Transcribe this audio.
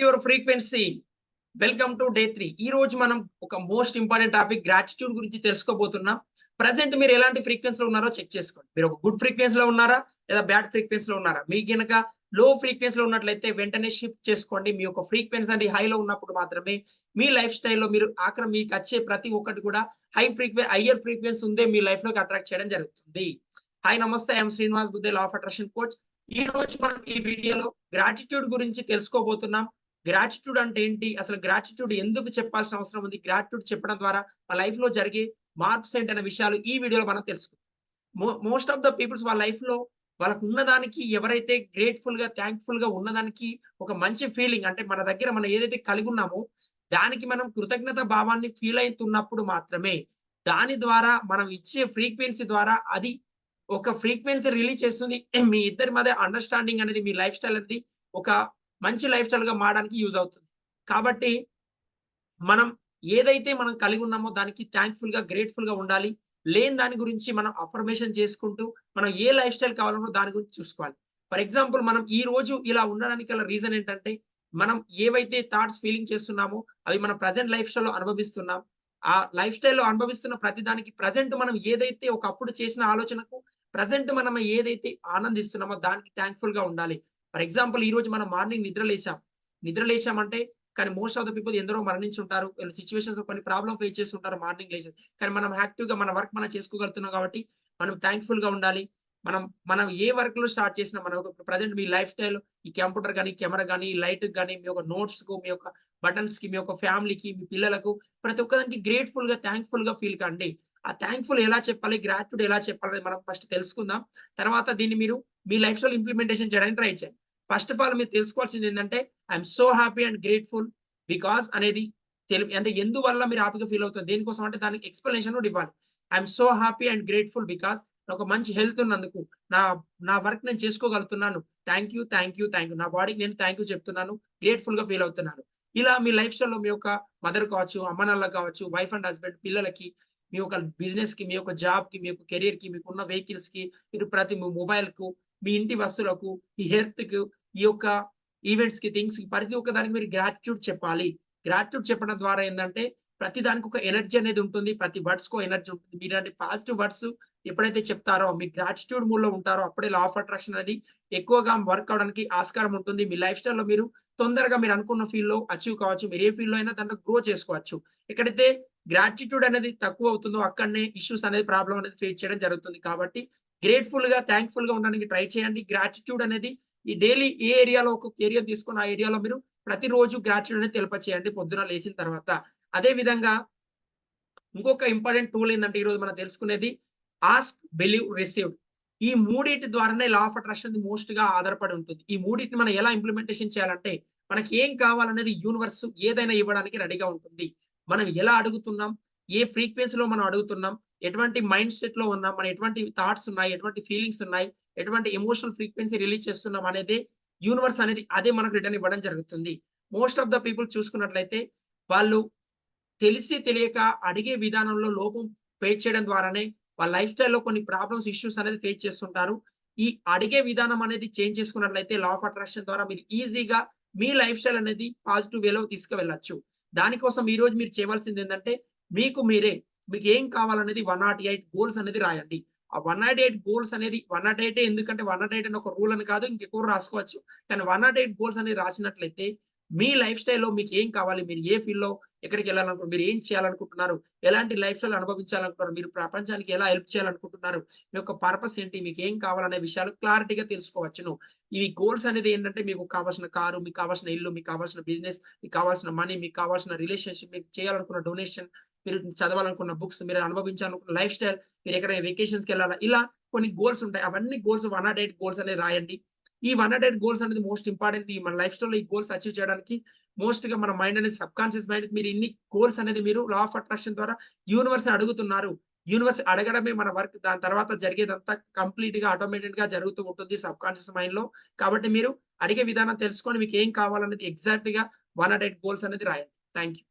Your frequency welcome to day three ఈ రోజు మనం ఒక మోస్ట్ ఇంపార్టెంట్ టాపిక్ గ్రాటిట్యూడ్ గురించి తెలుసుకోబోతున్నాం. ప్రజెంట్ మీరు ఎలాంటి ఫ్రీక్వెన్సీ లో ఉన్నారో చెక్ చేసుకోండి. మీరు ఒక గుడ్ ఫ్రీక్వెన్సీ లో ఉన్నారా? లేదా బ్యాడ్ ఫ్రీక్వెన్సీ లో ఉన్నారా? మీ కనుక లో ఫ్రీక్వెన్సీ లో ఉన్నట్లయితే వెంటనే షిఫ్ట్ చేసుకోండి. మీ యొక్క ఫ్రీక్వెన్సీ అనేది హైలో ఉన్నప్పుడు మాత్రమే మీ లైఫ్ స్టైల్లో మీరు ఆఖరి మీకు వచ్చే ప్రతి ఒక్కటి కూడా హై ఫ్రీక్వెన్ హయ్యర్ ఫ్రీక్వెన్సీ ఉందే మీ లైఫ్లోకి అట్రాక్ట్ చేయడం జరుగుతుంది. హాయ్ నమస్తే. ఐఎమ్ శ్రీనివాస్ బుద్ధే లా ఆఫ్ అట్రాక్షన్ కోచ్ ఈ రోజు మనం ఈ వీడియోలో గ్రాటిట్యూడ్ గురించి తెలుసుకోబోతున్నాం. గ్రాటిట్యూడ్ అంటే ఏంటి? అసలు గ్రాటిట్యూడ్ ఎందుకు చెప్పాల్సిన అవసరం ఉంది? గ్రాటిట్యూడ్ చెప్పడం ద్వారా మా లైఫ్లో జరిగే మార్ప్స్ ఏంటనే విషయాలు ఈ వీడియోలో మనం తెలుసుకుందాం. మోస్ట్ ఆఫ్ ద పీపుల్స్ వాళ్ళ లైఫ్లో వాళ్ళకు ఉన్నదానికి ఎవరైతే గ్రేట్ఫుల్గా థ్యాంక్ఫుల్గా ఉన్నదానికి ఒక మంచి ఫీలింగ్ అంటే మన దగ్గర మనం ఏదైతే కలిగి ఉన్నామో దానికి మనం కృతజ్ఞత భావాన్ని ఫీల్ అవుతున్నప్పుడు మాత్రమే దాని ద్వారా మనం ఇచ్చే ఫ్రీక్వెన్సీ ద్వారా అది ఒక ఫ్రీక్వెన్సీ రిలీజ్ చేస్తుంది. మీ ఇద్దరి మధ్య అండర్స్టాండింగ్ అనేది మీ లైఫ్ స్టైల్ అనేది ఒక మంచి లైఫ్ స్టైల్గా మారడానికి యూజ్ అవుతుంది. కాబట్టి మనం ఏదైతే మనం కలిగి ఉన్నామో దానికి థ్యాంక్ఫుల్గా గ్రేట్ఫుల్గా ఉండాలి. లేని దాని గురించి మనం అఫర్మేషన్ చేసుకుంటూ మనం ఏ లైఫ్ స్టైల్ కావాలన్నో దాని గురించి చూసుకోవాలి. ఫర్ ఎగ్జాంపుల్ మనం ఈ రోజు ఇలా ఉండడానికి గల రీజన్ ఏంటంటే మనం ఏవైతే థాట్స్ ఫీలింగ్ చేస్తున్నామో అవి మన ప్రజెంట్ లైఫ్ స్టైల్లో అనుభవిస్తున్నాం. ఆ లైఫ్ స్టైల్లో అనుభవిస్తున్న ప్రతి దానికి ప్రజెంట్ మనం ఏదైతే ఒకప్పుడు చేసిన ఆలోచనకు ప్రజెంట్ మనం ఏదైతే ఆనందిస్తున్నామో దానికి థ్యాంక్ఫుల్గా ఉండాలి. ఫర్ ఎగ్జాంపుల్ ఈ రోజు మనం మార్నింగ్ నిద్ర లేచాం. నిద్ర లేచామంటే కానీ మోస్ట్ ఆఫ్ ద పీపుల్ ఎందరో మరణించి ఉంటారు సిచ్యువేషన్స్ కొన్ని ప్రాబ్లమ్ ఫేస్ చేసి ఉంటారు మార్నింగ్ లేచి. కానీ మనం యాక్టివ్గా మన వర్క్ మనం చేసుకోగలుగుతున్నాం కాబట్టి మనం థ్యాంక్ఫుల్గా ఉండాలి. మనం మనం ఏ వర్క్లో స్టార్ట్ చేసినా మనం ప్రజెంట్ మీ లైఫ్ స్టైల్ ఈ కంప్యూటర్ కానీ కెమెరా కానీ లైట్ కానీ మీ యొక్క నోట్స్కు మీ యొక్క బటన్స్కి మీ యొక్క ఫ్యామిలీకి మీ పిల్లలకు ప్రతి ఒక్కదానికి గ్రేట్ఫుల్గా థ్యాంక్ఫుల్గా ఫీల్ కండి. ఆ థ్యాంక్ఫుల్ ఎలా చెప్పాలి గ్రాట్యుడ్ ఎలా చెప్పాలి మనం ఫస్ట్ తెలుసుకుందాం. తర్వాత దీన్ని మీరు మీ లైఫ్ స్టైల్ ఇంప్లిమెంటేషన్ చేయడానికి ట్రై చేయండి. ఫస్ట్ ఆఫ్ ఆల్ మీరు తెలుసుకోవాల్సింది ఏంటంటే I'm so happy and grateful because అనేది తెలుపు అంటే ఎందువల్ల మీరు హ్యాపీగా ఫీల్ అవుతుంది దేనికోసం అంటే దానికి ఎక్స్ప్లెనేషన్ కూడా ఇవ్వాలి. I'm so happy and grateful because ఒక మంచి హెల్త్ ఉన్నందుకు నా నా వర్క్ నేను చేసుకోగలుగుతున్నాను. Thank you thank you thank you నా బాడీకి నేను థ్యాంక్ యూ చెప్తున్నాను. గ్రేట్ఫుల్గా ఫీల్ అవుతున్నాను. ఇలా మీ లైఫ్ స్టైల్లో మీ యొక్క మదర్ కావచ్చు అమ్మ కావచ్చు వైఫ్ అండ్ హస్బెండ్ పిల్లలకి మీ యొక్క బిజినెస్కి మీ యొక్క జాబ్కి మీ యొక్క కెరీర్కి మీకు ఉన్న వెహికల్స్కి మీరు ప్రతి మొబైల్కు మీ ఇంటి వస్తువులకు ఈ హెల్త్కు ఈ యొక్క ఈవెంట్స్కి థింగ్స్కి ప్రతి ఒక్క దానికి మీరు గ్రాట్యూడ్ చెప్పాలి. గ్రాట్యూడ్ చెప్పడం ద్వారా ఏంటంటే ప్రతి దానికి ఒక ఎనర్జీ అనేది ఉంటుంది. ప్రతి వర్డ్స్ కో ఎనర్జీ ఉంటుంది. మీరు పాజిటివ్ వర్డ్స్ ఎప్పుడైతే చెప్తారో మీ గ్రాటిట్యూడ్ మూడ్లో ఉంటారో అప్పుడే లా ఆఫ్ అట్రాక్షన్ అనేది ఎక్కువగా వర్క్ అవడానికి ఆస్కారం ఉంటుంది. మీ లైఫ్ స్టైల్లో మీరు తొందరగా మీరు అనుకున్న ఫీల్డ్లో అచీవ్ కావచ్చు. మీరు ఏ ఫీల్డ్లో అయినా దాంట్లో గ్రో చేసుకోవచ్చు. ఎక్కడైతే గ్రాటిట్యూడ్ అనేది తక్కువ అవుతుందో అక్కడనే ఇష్యూస్ అనేది ప్రాబ్లం అనేది ఫేస్ చేయడం జరుగుతుంది. కాబట్టి గ్రేట్ఫుల్గా థ్యాంక్ఫుల్గా థ్యాంక్ఫుల్గా ఉండడానికి ట్రై చేయండి. గ్రాటిట్యూడ్ అనేది ఈ డైలీ ఏ ఏరియాలో ఒక ఏరియా తీసుకుని ఆ ఏరియాలో మీరు ప్రతిరోజు గ్రాటిట్యూడ్ అనేది తెలిపచేయండి పొద్దున లేచిన తర్వాత. అదే విధంగా ఇంకొక ఇంపార్టెంట్ టూల్ ఏంటంటే ఈరోజు మనం తెలుసుకునేది ఆస్క్ బిలీవ్ రిసీవ్డ్ ఈ మూడింటి ద్వారానే లా ఆఫ్ అట్రాక్షన్ మోస్ట్గా ఆధారపడి ఉంటుంది. ఈ మూడింటిని మనం ఎలా ఇంప్లిమెంటేషన్ చేయాలంటే మనకి ఏం కావాలనేది యూనివర్స్ ఏదైనా ఇవ్వడానికి రెడీగా ఉంటుంది. మనం ఎలా అడుగుతున్నాం? ఏ ఫ్రీక్వెన్సీలో మనం అడుగుతున్నాం? ఎటువంటి మైండ్ సెట్లో ఉన్నాం? మన ఎటువంటి థాట్స్ ఉన్నాయి? ఎటువంటి ఫీలింగ్స్ ఉన్నాయి? ఎటువంటి ఎమోషనల్ ఫ్రీక్వెన్సీ రిలీజ్ చేస్తున్నాం అనేది యూనివర్స్ అనేది అదే మనకు రిటర్న్ ఇవ్వడం జరుగుతుంది. మోస్ట్ ఆఫ్ ద పీపుల్ చూసుకున్నట్లయితే వాళ్ళు తెలిసి తెలియక అడిగే విధానంలో లోపం ఫేస్ చేయడం ద్వారానే వాళ్ళ లైఫ్ స్టైల్లో కొన్ని ప్రాబ్లమ్స్ ఇష్యూస్ అనేది ఫేస్ చేస్తుంటారు. ఈ అడిగే విధానం అనేది చేంజ్ చేసుకున్నట్లయితే లా ఆఫ్ అట్రాక్షన్ ద్వారా మీరు ఈజీగా మీ లైఫ్ స్టైల్ అనేది పాజిటివ్ వేలో తీసుకువెళ్ళచ్చు. దానికోసం ఈ రోజు మీరు చేయవలసింది ఏంటంటే మీకు మీరే మీకు ఏం కావాలనేది వన్ నాట్ ఎయిట్ గోల్స్ అనేది రాయండి. ఆ వన్ నాట్ ఎయిట్ గోల్స్ అనేది వన్ నాట్ ఎయిట్ ఎందుకంటే వన్ నాట్ ఎయిట్ అని ఒక రూల్ అని కాదు ఇంకెక్కువ రాసుకోవచ్చు. కానీ వన్ నాట్ ఎయిట్ గోల్స్ అనేది రాసినట్లయితే మీ లైఫ్ స్టైల్లో మీకు ఏం కావాలి? మీరు ఏ ఫీల్డ్లో ఎక్కడికి వెళ్ళాలనుకుంటున్నారు? మీరు ఏం చేయాలనుకుంటున్నారు? ఎలాంటి లైఫ్ స్టైల్ అనుభవించాలనుకుంటున్నారు? మీరు ప్రపంచానికి ఎలా హెల్ప్ చేయాలనుకుంటున్నారు? మీ యొక్క పర్పస్ ఏంటి? మీకు ఏం కావాలనే విషయాలు క్లారిటీగా తెలుసుకోవచ్చును. ఈ గోల్స్ అనేది ఏంటంటే మీకు కావాల్సిన కారు మీకు కావాల్సిన ఇల్లు మీకు కావాల్సిన బిజినెస్ మీకు కావాల్సిన మనీ మీకు కావాల్సిన రిలేషన్షిప్ మీకు చేయాలనుకున్న డొనేషన్ మీరు చదవాలనుకున్న బుక్స్ మీరు అనుభవించాలనుకున్న లైఫ్ స్టైల్ మీరు ఎక్కడైనా వెకేషన్స్కి వెళ్ళాలా? ఇలా కొన్ని గోల్స్ ఉంటాయి. అవన్నీ goals one not eight goals అనేది రాయండి. ఈ వన్ నాట్ ఎయిట్ గోల్స్ అనేది మోస్ట్ ఇంపార్టెంట్ ఈ మన లైఫ్ స్టైల్లో ఈ గోల్స్ అచీవ్ చేయడానికి మోస్ట్గా మన మైండ్ అనేది సబ్ కాన్షియస్ మైండ్ మీరు ఇన్ని గోల్స్ అనేది మీరు లా ఆఫ్ అట్రాక్షన్ ద్వారా యూనివర్స్ అడుగుతున్నారు. యూనివర్స్ అడగడమే మన వర్క్ దాని తర్వాత జరిగేదంతా కంప్లీట్గా ఆటోమేటెడ్గా జరుగుతూ ఉంటుంది సబ్ కాన్షియస్ మైండ్లో. కాబట్టి మీరు అడిగే విధానం తెలుసుకొని మీకు ఏం కావాలనేది ఎగ్జాక్ట్గా వన్ నాట్ ఎయిట్ గోల్స్ అనేది రాయండి. Thank you